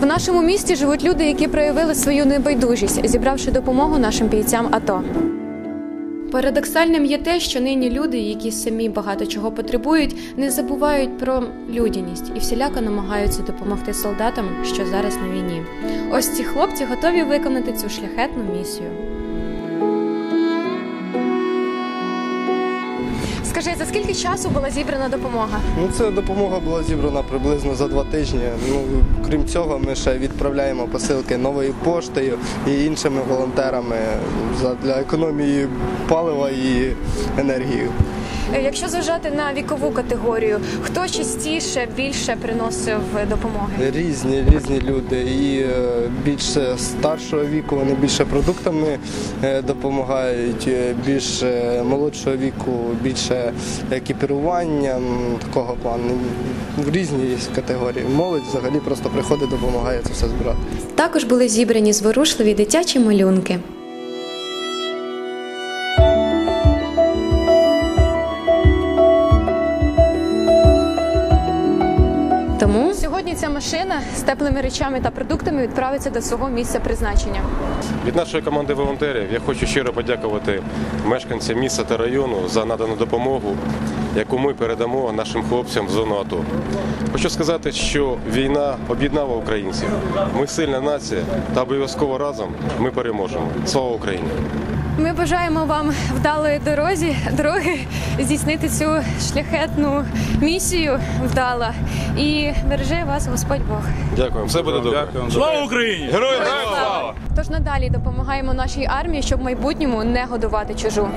В нашому місті живуть люди, які проявили свою небайдужість, зібравши допомогу нашим бійцям АТО. Парадоксальним є те, що нині люди, які самі багато чого потребують, не забувають про людяність і всіляко намагаються допомогти солдатам, що зараз на війні. Ось ці хлопці готові виконати цю шляхетну місію. Скажи, за скільки часу була зібрана допомога? Ну, це допомога була зібрана приблизно за два тижні. Ну, крім цього, ми ще відправляємо посилки новою поштою і іншими волонтерами для економії палива і енергії. Е, Якщо зважати на вікову категорію, хто частіше більше приносив допомоги? Різні різні люди. І е, більше старшого віку вони більше продуктами е, допомагають, е, більш е, молодшого віку, більше екіпіруванням такого плану. Різні є категорії. Молодь взагалі просто приходить, допомагає це все збирати. Також були зібрані зворушливі дитячі малюнки. Ця машина з теплими речами та продуктами відправиться до свого місця призначення. Від нашої команди волонтерів я хочу щиро подякувати мешканцям міста та району за надану допомогу, яку ми передамо нашим хлопцям в зону АТО. Хочу сказати, що війна об'єднала українців. Ми сильна нація та обов'язково разом ми переможемо. Слава Україні! Ми бажаємо вам вдалої дорозі, дороги здійснити цю шляхетну місію вдала. І береже вас Господь Бог. Дякую. Все буде добре. Слава Україні! Героям слава! Тож надалі допомагаємо нашій армії, щоб в майбутньому не годувати чужу.